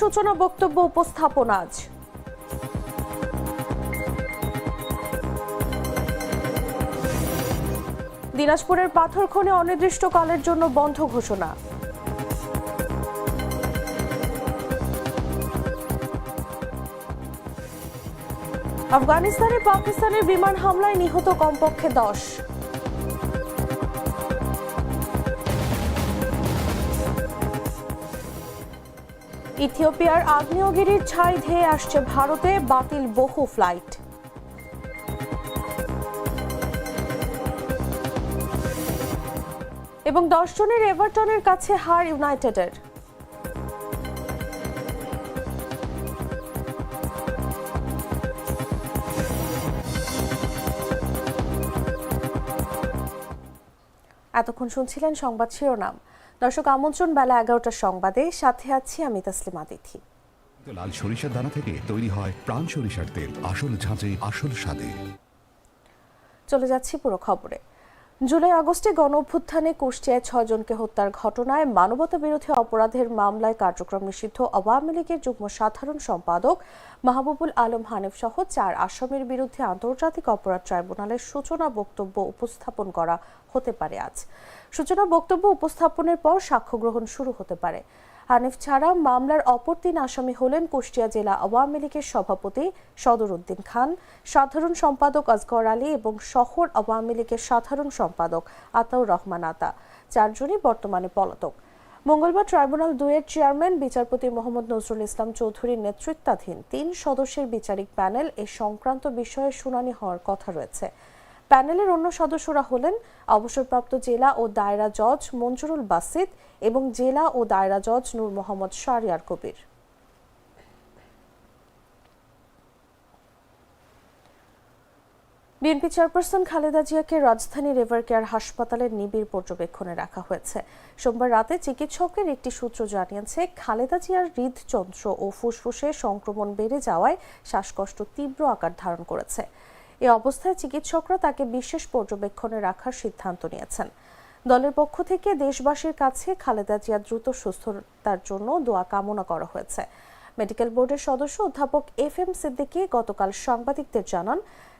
সূচনা বক্তব্য উপস্থাপন আজ। দিনাজপুরের পাথর খনি অনির্দিষ্টকালের জন্য বন্ধ ঘোষণা। আফগানিস্তানে পাকিস্তানের বিমান হামলায় নিহত কমপক্ষে দশ। ইথিওপিয়ার আগ্নেয়গিরির ছাই ধেয়ে আসছে ভারতে, বাতিল বহু ফ্লাইট। এবং দশ জনের এভারটনের কাছে হার ইউনাইটেডের। এতক্ষণ শুনছিলেন সংবাদ শিরোনাম। দর্শক আমন্ত্রণ বেলা এগারোটার সংবাদে। সাথে আছি আমি তাসলিমা দিথি লাল সরিষার দানা থেকে তৈরি হয় প্রাণ সরিষার তেল। আসল ঝাঁঝে আসল স্বাদে। চলে যাচ্ছি পুরো খবরে। জুলাই আগস্টে গণ অভ্যুত্থানে কুষ্টিয়ায় ছয়জনকে হত্যার ঘটনায় মানবতা বিরোধী অপরাধের মামলায় কার্যক্রম নিষিদ্ধ আওয়ামী লীগের যুগ্ম সাধারণ সম্পাদক মাহবুবুল আলম হানিফ সহ চার আসামির বিরুদ্ধে আন্তর্জাতিক অপরাধ ট্রাইব্যুনালের সূচনা বক্তব্য উপস্থাপন করা হতে পারে আজ। সূচনা বক্তব্য উপস্থাপনের পর সাক্ষ্য গ্রহণ শুরু হতে পারে। হানিফ ছাড়া মামলার অপর তিন আসামি হলেন কুষ্টিয়া জেলা আওয়ামী লীগের সভাপতি সদর উদ্দিন খান, সাধারণ সম্পাদক আজগর আলী এবং শহর আওয়ামী লীগের সাধারণ সম্পাদক আতাউর রহমান আতা, চারজনই বর্তমানে পলাতক। মঙ্গলবার ট্রাইব্যুনাল দুয়ের চেয়ারম্যান, বিচারপতি মোহাম্মদ নজরুল ইসলাম চৌধুরীর নেতৃত্বাধীন তিন সদস্যের বিচারিক প্যানেল এ সংক্রান্ত বিষয়ে শুনানি হওয়ার কথা রয়েছে। প্যানেলের অন্য সদস্যরা হলেন অবসরপ্রাপ্ত জেলা ও দায়রা জজ মঞ্জুরুল বাসিদ এবং জেলা ও দায়রা জজ নূর মোহাম্মদ শারিয়ার কবির। বিএনপি চেয়ারপারসন খালেদা জিয়াকে রাজধানী রিভার কেয়ার হাসপাতালের নিবিড় পর্যবেক্ষণে রাখা হয়েছে। সোমবার রাতে চিকিৎসকের একটি সূত্র জানিয়েছে, খালেদা জিয়ার হৃদযন্ত্র ও ফুসফুসে সংক্রমণ বেড়ে যাওয়ায় শ্বাসকষ্ট তীব্র আকার ধারণ করেছে। এ অবস্থায় চিকিৎসকরা তাকে বিশেষ পর্যবেক্ষণে রাখার সিদ্ধান্ত নিয়েছেন। দলের পক্ষ থেকে দেশবাসীর কাছে খালেদা জিয়া দ্রুত সুস্থতার জন্য দোয়া কামনা করা হয়েছে। মেডিকেল বোর্ডের সদস্য অধ্যাপক এফ এম সিদ্দিকী গতকাল সাংবাদিকদের জানান,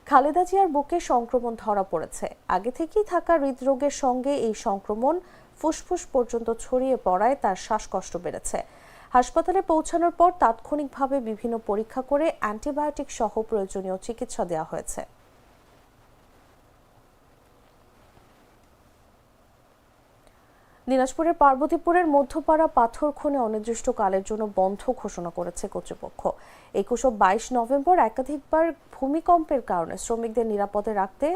খালেদা জিয়ার বুকে সংক্রমণ ধরা পড়েছে। আগে থেকেই থাকা হৃদরোগের সঙ্গে এই সংক্রমণ ফুসফুস পর্যন্ত ছড়িয়ে পড়ায় তার শ্বাসকষ্ট বেড়েছে। হাসপাতালে পৌঁছানোর পর তাৎক্ষণিকভাবে বিভিন্ন পরীক্ষা করে অ্যান্টিবায়োটিক সহ প্রয়োজনীয় চিকিৎসা দেওয়া হয়েছে। দিনাজপুরের পার্বতীপুরের মধ্যপাড়া পাথর খনি অনির্দিষ্টকালের জন্য বন্ধ ঘোষণা করেছে কর্তৃপক্ষ। একুশ ও বাইশ নভেম্বর একাধিকবার ভূমিকম্পের কারণে শ্রমিকদের নিরাপদে রাখতে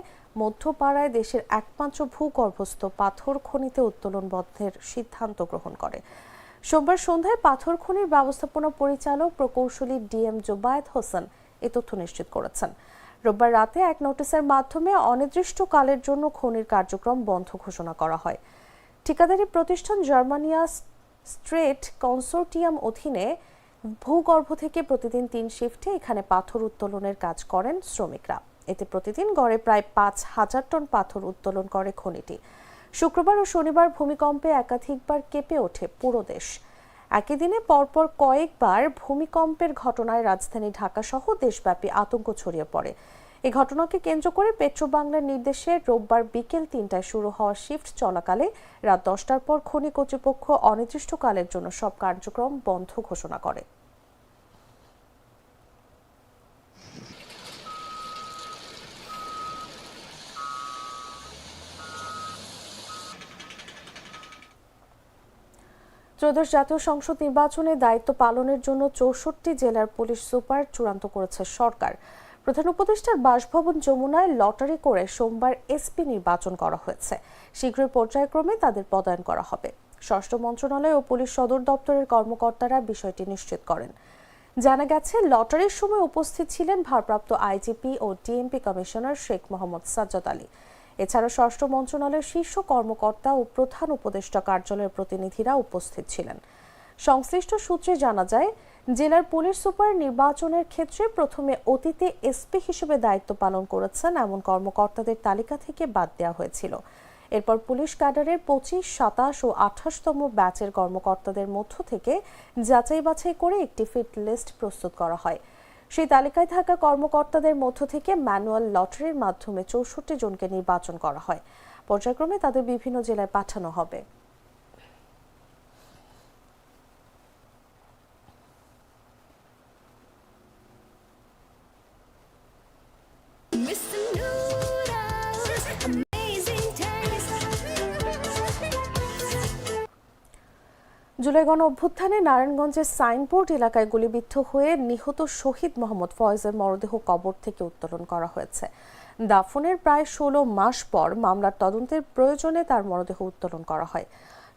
মধ্যপাড়ায় দেশের একমাত্র ভূগর্ভস্থ পাথর খনিতে উত্তোলন বন্ধের সিদ্ধান্ত গ্রহণ করে। সোমবার সন্ধ্যায় পাথর খনির ব্যবস্থাপনা পরিচালক প্রকৌশলী ডিএম জোবায়েত হোসেন এ তথ্য নিশ্চিত করেছেন। রোববার রাতে এক নোটিশের মাধ্যমে অনির্দিষ্টকালের জন্য খনির কার্যক্রম বন্ধ ঘোষণা করা হয়। ঠিকাদারি প্রতিষ্ঠান জার্মানিয়া স্ট্রেট কনসোর্টিয়াম অধীনে ভূগর্ভ থেকে প্রতিদিন তিন শিফটে এখানে পাথর উত্তোলনের কাজ করেন শ্রমিকরা। এতে প্রতিদিন গড়ে প্রায় পাঁচ হাজার টন পাথর উত্তোলন করে খনিটি। শুক্রবার ও শনিবার ভূমিকম্পে একাধিকবার কেঁপে ওঠে পুরো দেশ। একই দিনে পরপর কয়েকবার ভূমিকম্পের ঘটনায় রাজধানী ঢাকা সহ দেশব্যাপী আতঙ্ক ছড়িয়ে পড়ে। এই ঘটনাকে কেন্দ্র করে পেট্রো বাংলার নির্দেশে রোববার বিকেল তিনটায় শুরু হওয়া শিফট চলাকালে রাত দশটার পর খনি কর্তৃপক্ষ অনির্দিষ্টকালের জন্য সব কার্যক্রম বন্ধ ঘোষণা করে। ত্রয়োদশ জাতীয় সংসদ নির্বাচনে দায়িত্ব পালনের জন্য চৌষট্টি জেলার পুলিশ সুপার চূড়ান্ত করেছে সরকার। প্রধান উপদেষ্টার বাসভবন যমুনায় লটারি করে সোমবার এসপি নির্বাচন করা হয়েছে। শীঘ্রই পর্যায়ক্রমে তাদের পদায়ন করা হবে। ষষ্ঠ মন্ত্রণালয় ও পুলিশ সদর দপ্তরের কর্মকর্তারা বিষয়টি নিশ্চিত করেন। জানা গেছে, লটারির সময় উপস্থিত ছিলেন ভারপ্রাপ্ত আইজিপি ও ডিএমপি কমিশনার শেখ মোহাম্মদ সাজ্জাদ আলী। এছাড়া ষষ্ঠ মন্ত্রণালয়ের শীর্ষ কর্মকর্তা ও প্রধান উপদেষ্টা কার্যালয়ের প্রতিনিধিরা উপস্থিত ছিলেন। সংশ্লিষ্ট সূত্রে জানা যায়, জেলার পুলিশ সুপার নির্বাচনের ক্ষেত্রে প্রথমে অতীতে এসপি হিসেবে দায়িত্ব পালন করেছেন এমন কর্মকর্তাদের তালিকা থেকে বাদ দেওয়া হয়েছিল। এরপর পুলিশ ক্যাডারের পঁচিশ, সাতাশ ও আঠাশতম ব্যাচের কর্মকর্তাদের মধ্য থেকে যাচাই বাছাই করে একটি ফিট লিস্ট প্রস্তুত করা হয়। সেই তালিকায় থাকা কর্মকর্তাদের মধ্য থেকে ম্যানুয়াল লটারির মাধ্যমে চৌষট্টি জনকে নির্বাচন করা হয়। পর্যায়ক্রমে তাদের বিভিন্ন জেলায় পাঠানো হবে। জুলাই গণ অভ্যুত্থানে নারায়ণগঞ্জের সাইনবোর্ড এলাকায় গুলিবিদ্ধ হয়ে নিহত শহীদ মোহাম্মদ ফয়েজের মরদেহ কবর থেকে উত্তোলন করা হয়েছে। দাফনের প্রায় ষোলো মাস পর মামলার তদন্তের প্রয়োজনে তার মরদেহ উত্তোলন করা হয়।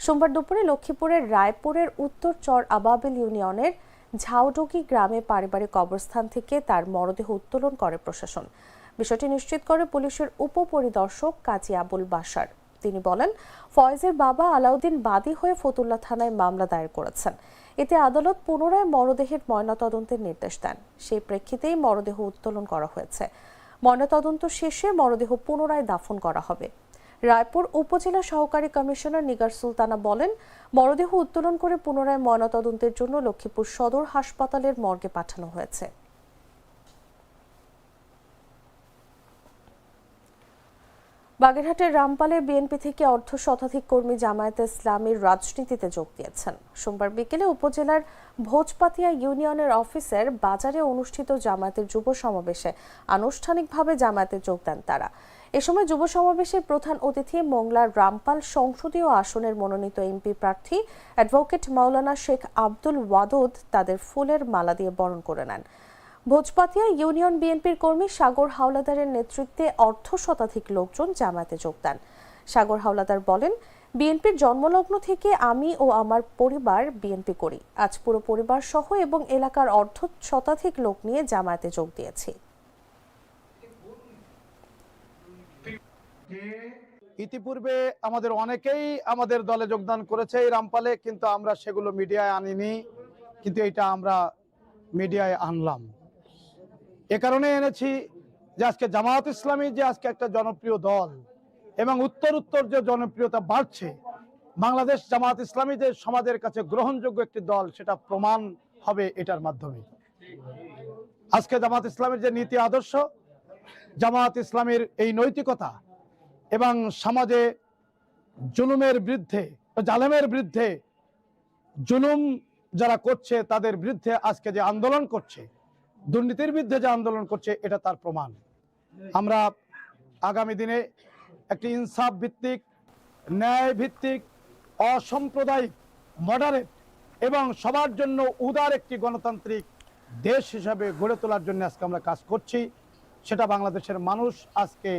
সোমবার দুপুরে লক্ষ্মীপুরের রায়পুরের উত্তর চর আবাবিল ইউনিয়নের ঝাউডগি গ্রামে পারিবারিক কবরস্থান থেকে তার মরদেহ উত্তোলন করে প্রশাসন। বিষয়টি নিশ্চিত করে পুলিশের উপপরিদর্শক কাজী আবুল বাসার তিনি বলেন, ফয়েজের বাবা আলাউদ্দিন বাদী হয়ে ফতুল্লা থানায় মামলা দায়ের করেছেন। এতে আদালত পুনরায় মরদেহের ময়নাতদন্তের নির্দেশ দেন। সেই প্রেক্ষিতেই মরদেহ উত্তোলন করা হয়েছে। ময়নাতদন্ত শেষে মরদেহ পুনরায় দাফন করা হবে। রায়পুর উপজেলা সহকারী কমিশনার নিগার সুলতানা বলেন, মরদেহ উত্তোলন করে পুনরায় ময়নাতদন্তের জন্য লক্ষ্মীপুর সদর হাসপাতালের মর্গে পাঠানো হয়েছে। বাগেরহাটের রামপালে বিএনপি থেকে অর্ধ শতাধিক কর্মী জামায়াতে ইসলামীর রাজনীতিতে যোগ দিয়েছেন। সোমবার বিকেলে উপজেলার ভোজপাতিয়া ইউনিয়নের অফিসের বাজারে অনুষ্ঠিত জামায়াতের যুব সমাবেশে আনুষ্ঠানিকভাবে জামায়াতে যোগ দেন তারা। এ সময় যুব সমাবেশের প্রধান অতিথি মোংলার রামপাল সংসদীয় আসনের মনোনীত এমপি প্রার্থী অ্যাডভোকেট মাওলানা শেখ আব্দুল ওয়াদুদ তাদের ফুলের মালা দিয়ে বরণ করে নেন। ভোজপাতিয়া ইউনিয়ন বিএনপির কর্মী সাগর হাওলাদারের নেতৃত্বে অর্ধ শতাধিক লোকজন জামায়াতে যোগ দেন সাগর হাওলাদার বলেন, বিএনপির জন্মলগ্ন থেকে আমি ও আমার পরিবার বিএনপি করি। আজ পুরো পরিবার সহ এবং এলাকার অর্ধ শতাধিক লোক নিয়ে জামায়াতে যোগ দিয়েছি। ইতিপূর্বে আমাদের অনেকেই আমাদের দলে যোগদান করেছে এই রামপালে, কিন্তু আমরা সেগুলো মিডিয়ায় আনিনি, কিন্তু এটা আমরা মিডিয়ায় আনলাম। এ কারণে এনেছি যে আজকে জামায়াত ইসলামী যে আজকে একটা জনপ্রিয় দল এবং উত্তর উত্তর যে জনপ্রিয়তা বাড়ছে, বাংলাদেশ জামায়াত ইসলামী যে সমাজের কাছে গ্রহণযোগ্য একটি দল, সেটা প্রমাণ হবে এটার মাধ্যমে। আজকে জামাত ইসলামের যে নীতি আদর্শ জামাত ইসলামের এই নৈতিকতা এবং সমাজে জুলুমের বিরুদ্ধে, জালেমের বিরুদ্ধে জুলুম যারা করছে, তাদের বিরুদ্ধে আজকে যে আন্দোলন করছে দুর্নীতির বিরুদ্ধে যে আন্দোলন করছে, এটা তার প্রমাণ। আমরা আগামী দিনে একটি ইনসাফ ভিত্তিক, ন্যায় ভিত্তিক, অসাম্প্রদায়িক, মডারেট এবং সবার জন্য উদার একটি গণতান্ত্রিক দেশ হিসাবে গড়ে তোলার জন্য আজকে আমরা কাজ করছি। সেটা বাংলাদেশের মানুষ আজকে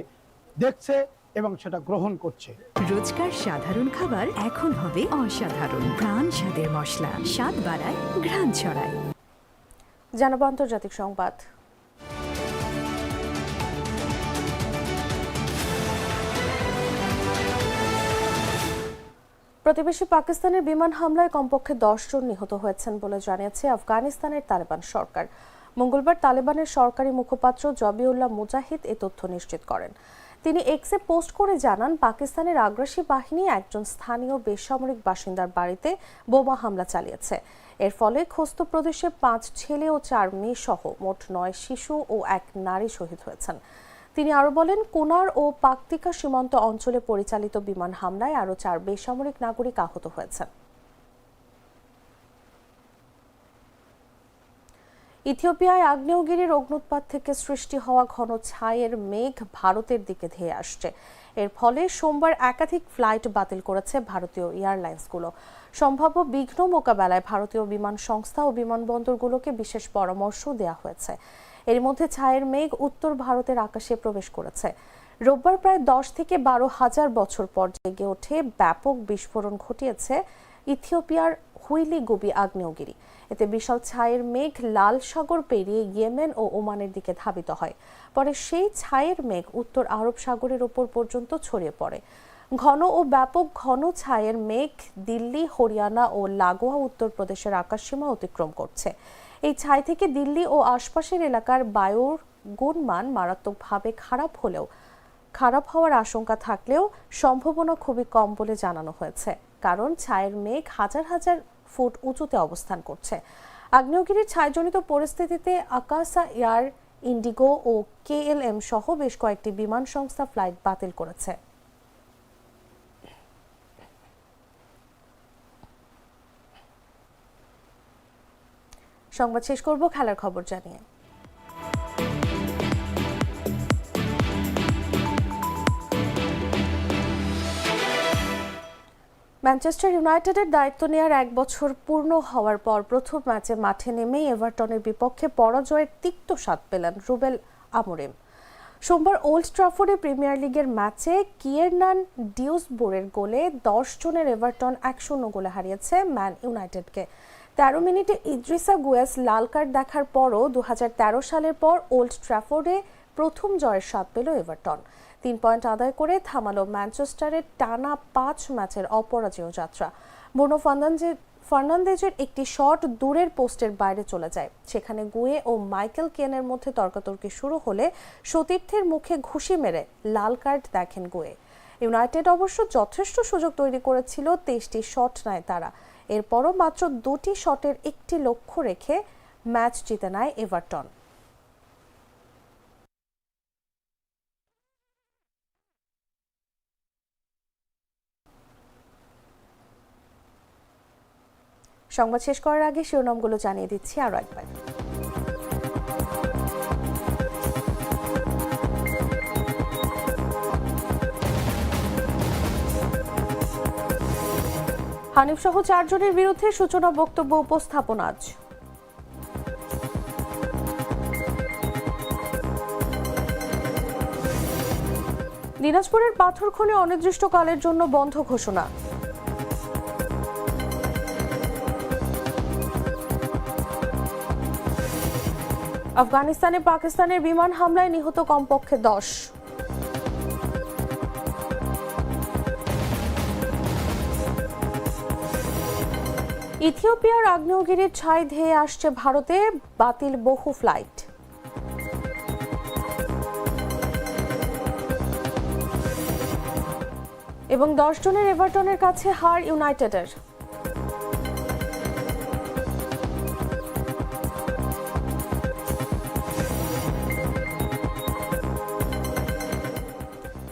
দেখছে এবং সেটা গ্রহণ করছে। রোজকার সাধারণ খাবার এখন হবে অসাধারণ। প্রাণ স্বাদের মশলা, স্বাদ বাড়ায়, ঘ্রাণ ছড়ায়। জানাব আন্তর্জাতিক সংবাদ। প্রতিবেশী পাকিস্তানের বিমান হামলায় কমপক্ষে দশ জন নিহত হয়েছেন বলে জানিয়েছে আফগানিস্তানের তালেবান সরকার। মঙ্গলবার তালেবানের সরকারি মুখপাত্র জবিউল্লাহ মুজাহিদ এ তথ্য নিশ্চিত করেন। তিনি এক্সে পোস্ট করে জানান, পাকিস্তানের আগ্রাসী বাহিনী একজন স্থানীয় বেসামরিক বাসিন্দার বাড়িতে বোমা হামলা চালিয়েছে। এর ফলে খোস্ত প্রদেশে পাঁচ ছেলে ও চার মেয়ে সহ মোট নয় শিশু ও এক নারী শহীদ হয়েছেন। তিনি আরও বলেন, কোনার ও পাকতিকা সীমান্ত অঞ্চলে পরিচালিত বিমান হামলায় আরও চার বেসামরিক নাগরিক আহত হয়েছেন। ইথিওপিয়ায় আগ্নেয়গিরির অগ্নুৎপাত থেকে সৃষ্টি হওয়া ঘন ছায়ের মেঘ ভারতের দিকে ধেয়ে আসছে। এর ফলে সোমবার একাধিক ফ্লাইট বাতিল করেছে ভারতীয় এয়ারলাইন্সগুলো। সম্ভাব্য বিঘ্ন মোকাবেলায় ভারতীয় বিমান সংস্থা ও বিমানবন্দরগুলোকে বিশেষ পরামর্শ দেওয়া হয়েছে। এর মধ্যে ছায়ের মেঘ উত্তর ভারতের আকাশে প্রবেশ করেছে। রোববার প্রায় দশ থেকে বারো হাজার বছর পর জেগে ওঠে ব্যাপক বিস্ফোরণ ঘটিয়েছে ইথিওপিয়ার হুইলি গুবি আগ্নেয়গিরি। এতে বিশাল ছায়ের মেঘ লাল সাগর পেরিয়ে ইয়েমেন ও ওমানের দিকে ধাবিত হয়। পরে সেই ছায়ের মেঘ উত্তর আরব সাগরের ওপর পর্যন্ত ছড়িয়ে পড়ে। ঘন ও ব্যাপক ঘন ছায়ের মেঘ দিল্লি, হরিয়ানা ও লাগোয়া উত্তরপ্রদেশের আকাশসীমা অতিক্রম করছে। এই ছাই থেকে দিল্লি ও আশপাশের এলাকার বায়ুর গুণমান মারাত্মকভাবে খারাপ হলেও, খারাপ হওয়ার আশঙ্কা থাকলেও সম্ভাবনা খুবই কম বলে জানানো হয়েছে। কারণ ছায়ের মেঘ হাজার হাজার ফুট উঁচুতে অবস্থান করছে। আগ্নেয়গিরির ছায়াজনিত পরিস্থিতিতে আকাশা এয়ার, ইন্ডিগো ও কেএলএম সহ বেশ কয়েকটি বিমান সংস্থা ফ্লাইট বাতিল করেছে। সংবাদ শেষ করব, খেলার খবর জানিয়ে। ম্যানচেস্টার ইউনাইটেডের দায়িত্ব নেওয়ার এক বছর পূর্ণ হওয়ার পর প্রথম ম্যাচে মাঠে নেমেই এভারটনের বিপক্ষে পরাজয়ের তিক্ত স্বাদ পেলেন রুবেল আমোরিম। সোমবার ওল্ড ট্রাফোর্ডে প্রিমিয়ার লিগের ম্যাচে কিয়েরনান ডিউসবোরের গোলে দশ জনের এভারটন এক শূন্য গোলে হারিয়েছে ম্যান ইউনাইটেডকে। তেরো মিনিটে ইদ্রিসা গুয়েস লাল কার্ড দেখার পরও দু হাজার তেরো সালের পর ওল্ড ট্রাফোর্ডে প্রথম জয়ের স্বাদ পেল এভারটন। তিন পয়েন্ট আদায় করে থামালো ম্যানচেস্টারের টানা পাঁচ ম্যাচের অপরাজেয় যাত্রা। ব্রুনো ফার্নান্ডেজের ফার্নান্দেজের একটি শট দূরের পোস্টের বাইরে চলে যায়। সেখানে গুয়ে ও মাইকেল কেনের মধ্যে তর্কাতর্কি শুরু হলে সতীর্থের মুখে ঘুষি মেরে লাল কার্ড দেখেন গুয়ে। ইউনাইটেড অবশ্য যথেষ্ট সুযোগ তৈরি করেছিল, তেইশটি শট নেয় তারা। এরপরও মাত্র দুটি শটের একটি লক্ষ্য রেখে ম্যাচ জিতে নেয় এভারটন। সংবাদ শেষ করার আগে শিরোনামগুলো জানিয়ে দিচ্ছি আরও একবার। হানিফ সহ চারজনের বিরুদ্ধে সূচনা বক্তব্য উপস্থাপন আজ। দিনাজপুরের পাথর খনি অনির্দিষ্টকালের জন্য বন্ধ ঘোষণা। আফগানিস্তানে পাকিস্তানের বিমান হামলায় নিহত কমপক্ষে দশ। ইথিওপিয়ার আগ্নেয়গিরির ছাই ধেয়ে আসছে ভারতে, বাতিল বহু ফ্লাইট। এবং দশ জনের এভারটনের কাছে হার ইউনাইটেডের।